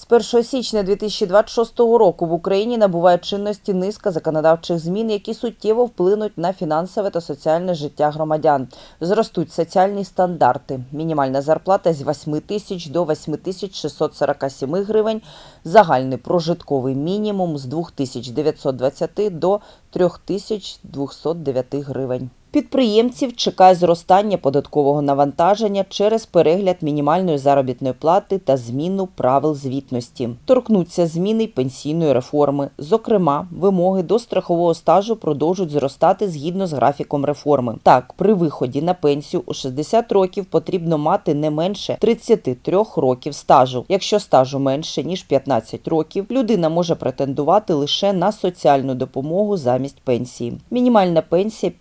З 1 січня 2026 року в Україні набуває чинності низка законодавчих змін, які суттєво вплинуть на фінансове та соціальне життя громадян. Зростуть соціальні стандарти. Мінімальна зарплата з 8 тисяч до 8 тисяч 647 гривень, загальний прожитковий мінімум з 2920 до 3209 гривень. Підприємців чекає зростання податкового навантаження через перегляд мінімальної заробітної плати та зміну правил звітності. Торкнуться зміни й пенсійної реформи. Зокрема, вимоги до страхового стажу продовжують зростати згідно з графіком реформи. Так, при виході на пенсію у 60 років потрібно мати не менше 33 років стажу. Якщо стажу менше ніж 15 років, людина може претендувати лише на соціальну допомогу замість пенсії. Мінімальна пенсія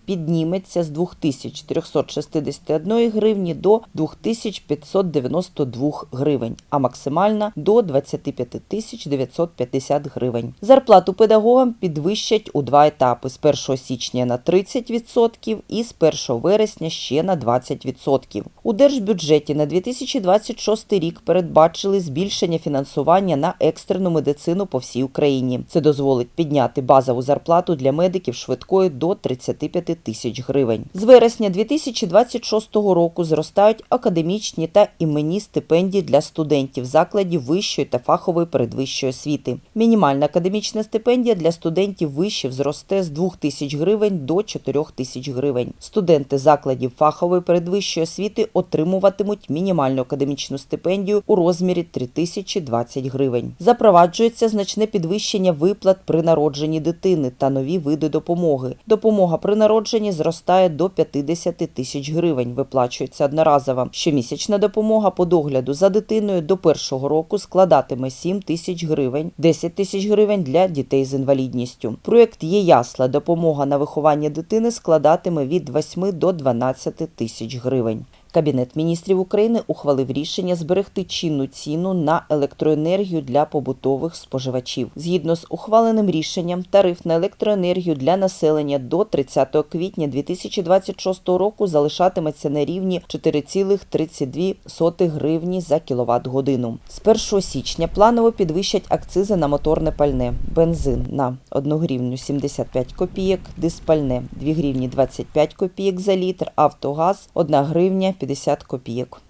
підніметься з 2361 гривні до 2592 гривень, а максимальна до 25 950 гривень. Зарплату педагогам підвищать у два етапи: з 1 січня на 30% і з 1 вересня ще на 20%. У держбюджеті на 2026 рік передбачили збільшення фінансування на екстрену медицину по всій Україні. Це дозволить підняти базову зарплату для медиків швидкої до 35 тисяч гривень. З вересня 2026 року зростають академічні та іменні стипендії для студентів закладів вищої та фахової передвищої освіти. Мінімальна академічна стипендія для студентів вишів зросте з 2 тисяч гривень до 4 тисяч гривень. Студенти закладів фахової передвищої освіти отримуватимуть мінімальну академічну стипендію у розмірі 3020 гривень. Запроваджується значне підвищення виплат при народженні дитини та нові види допомоги. Допомога при народженні зростає до 50 тисяч гривень. Виплачується одноразово. Щомісячна допомога по догляду за дитиною до першого року складатиме 7 тисяч гривень, 10 тисяч гривень для дітей з інвалідністю. Проєкт є ясла. Допомога на виховання дитини складатиме від 8 до 12 тисяч гривень. Кабінет міністрів України ухвалив рішення зберегти чинну ціну на електроенергію для побутових споживачів. Згідно з ухваленим рішенням, тариф на електроенергію для населення до 30 квітня 2026 року залишатиметься на рівні 4,32 гривні за кіловат годину. З 1 січня планово підвищать акцизи на моторне пальне, бензин на 1 гривню 75 копійок, диспальне 2 гривні 25 копійок за літр, автогаз 1 гривня 50 копійок.